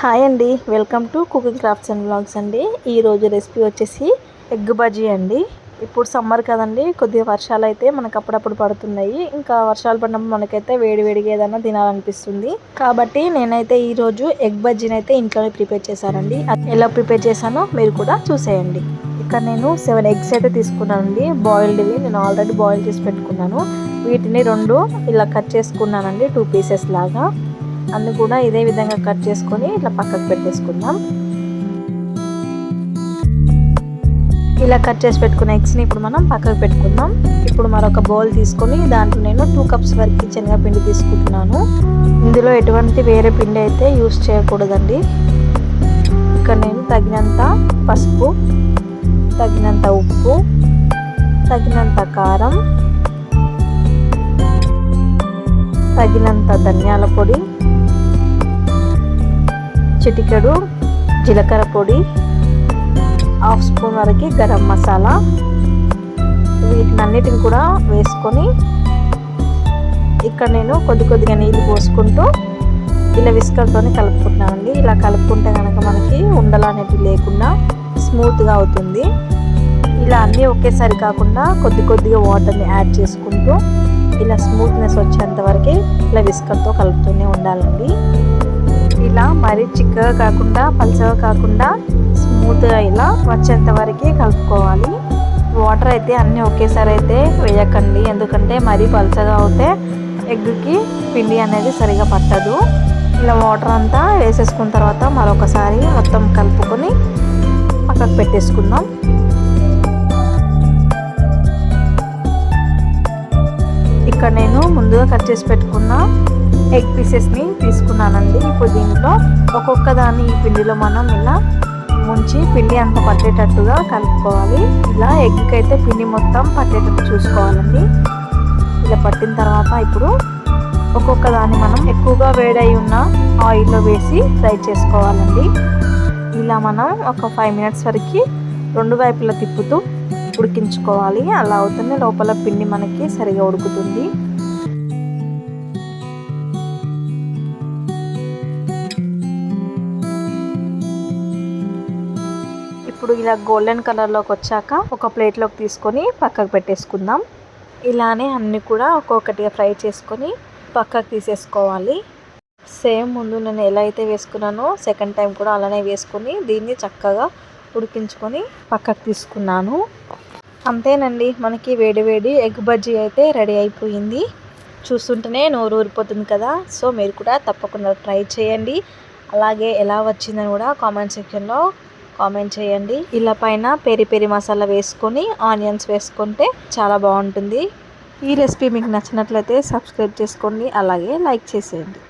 Hi అండి. Welcome to cooking crafts and blogs అండి. ఈరోజు రెసిపీ వచ్చేసి ఎగ్ బజ్జీ అండి. ఇప్పుడు సమ్మర్ కదండి కొద్దిగా వర్షాలు అయితే మనకు అప్పుడప్పుడు పడుతున్నాయి. ఇంకా వర్షాలు పడినప్పుడు మనకైతే వేడి వేడిగా ఏదైనా తినాలనిపిస్తుంది. కాబట్టి నేనైతే ఈరోజు ఎగ్ బజ్జీని అయితే ఇంట్లోనే ప్రిపేర్ చేశానండి. ఎలా ప్రిపేర్ చేశానో మీరు కూడా చూసేయండి. ఇక్కడ నేను సెవెన్ ఎగ్స్ అయితే తీసుకున్నానండి. బాయిల్డ్వి నేను ఆల్రెడీ బాయిల్ చేసి పెట్టుకున్నాను. వీటిని రెండు ఇలా కట్ చేసుకున్నానండి టూ పీసెస్ లాగా. అన్ని కూడా ఇదే విధంగా కట్ చేసుకొని ఇట్లా పక్కకు పెట్టేసుకుందాం. ఇలా కట్ చేసి పెట్టుకున్న ఎగ్స్ని ఇప్పుడు మనం పక్కకు పెట్టుకుందాం. ఇప్పుడు మరొక బౌల్ తీసుకొని దాంట్లో నేను టూ కప్స్ వరకు శనగపిండి తీసుకుంటున్నాను. ఇందులో ఎటువంటి వేరే పిండి అయితే యూస్ చేయకూడదండి. ఇక్కడ నేను తగినంత పసుపు తగినంత ఉప్పు తగినంత కారం తగినంత ధనియాల పొడి చిటికెడు జీలకర్ర పొడి హాఫ్ స్పూన్ వరకు గరం మసాలా. వీటిని అన్నిటిని కూడా వేసుకొని ఇక్కడ నేను కొద్ది కొద్దిగా నీళ్ళు పోసుకుంటూ ఇలా విస్కర్తో కలుపుకుంటున్నానండి ఇలా కలుపుకుంటే కనుక మనకి ఉండలు అనేటివి లేకుండా స్మూత్గా అవుతుంది. ఇలా అన్నీ ఒకేసారి కాకుండా కొద్ది కొద్దిగా వాటర్ని యాడ్ చేసుకుంటూ ఇలా స్మూత్నెస్ వచ్చేంత వరకు ఇలా విస్కర్తో కలుపుతూనే ఉండాలండి. ఇలా మరీ చిక్కగా కాకుండా పలుచగా కాకుండా స్మూత్గా ఇలా వచ్చేంత వరకే కలుపుకోవాలి. వాటర్ అయితే అన్నీ ఒకేసారి అయితే వేయకండి. ఎందుకంటే మరీ పలుచగా అవుతే ఎగ్కి పిండి అనేది సరిగా పట్టదు. ఇలా వాటర్ అంతా వేసేసుకున్న తర్వాత మరొకసారి మొత్తం కలుపుకొని పక్కకు పెట్టేసుకుందాం. ఇక్కడ నేను ముందుగా కట్ చేసి పెట్టుకున్న ఎగ్ పీసెస్ని తీసుకున్నానండి. ఇప్పుడు దీంట్లో ఒక్కొక్క దాన్ని ఈ పిండిలో మనం ఇలా ముంచి పిండి అంత పట్టేటట్టుగా కలుపుకోవాలి. ఇలా ఎగ్కి అయితే పిండి మొత్తం పట్టేటట్టు చూసుకోవాలండి. ఇలా పట్టిన తర్వాత ఇప్పుడు ఒక్కొక్క దాన్ని మనం ఎక్కువగా వేడై ఉన్న ఆయిల్లో వేసి ఫ్రై చేసుకోవాలండి. ఇలా మనం ఒక ఫైవ్ మినిట్స్ వరకు రెండు వైపులా తిప్పుతూ ఉడికించుకోవాలి. అలా అవుతుంది లోపల పిండి మనకి సరిగా ఉడుకుతుంది. ఇప్పుడు ఇలా గోల్డెన్ కలర్లోకి వచ్చాక ఒక ప్లేట్లోకి తీసుకొని పక్కకు పెట్టేసుకుందాం. ఇలానే అన్నీ కూడా ఒక్కొక్కటిగా ఫ్రై చేసుకొని పక్కకు తీసేసుకోవాలి. సేమ్ ముందు నేను ఎలా అయితే వేసుకున్నానో సెకండ్ టైం కూడా అలానే వేసుకొని దీన్ని చక్కగా ఉడికించుకొని పక్కకు తీసుకున్నాను. అంతేనండి మనకి వేడి వేడి ఎగ్ బజ్జీ అయితే రెడీ అయిపోయింది. చూస్తుంటేనే నోరు ఊరిపోతుంది కదా. సో మీరు కూడా తప్పకుండా ట్రై చేయండి. అలాగే ఎలా వచ్చిందని కూడా కామెంట్ సెక్షన్లో కామెంట్ చేయండి. ఇలా పైన పెరి పెరి మసాలా వేసుకొని ఆనియన్స్ వేసుకుంటే చాలా బాగుంటుంది. ఈ రెసిపీ మీకు నచ్చినట్లయితే సబ్స్క్రైబ్ చేసుకోండి. అలాగే లైక్ చేసేయండి.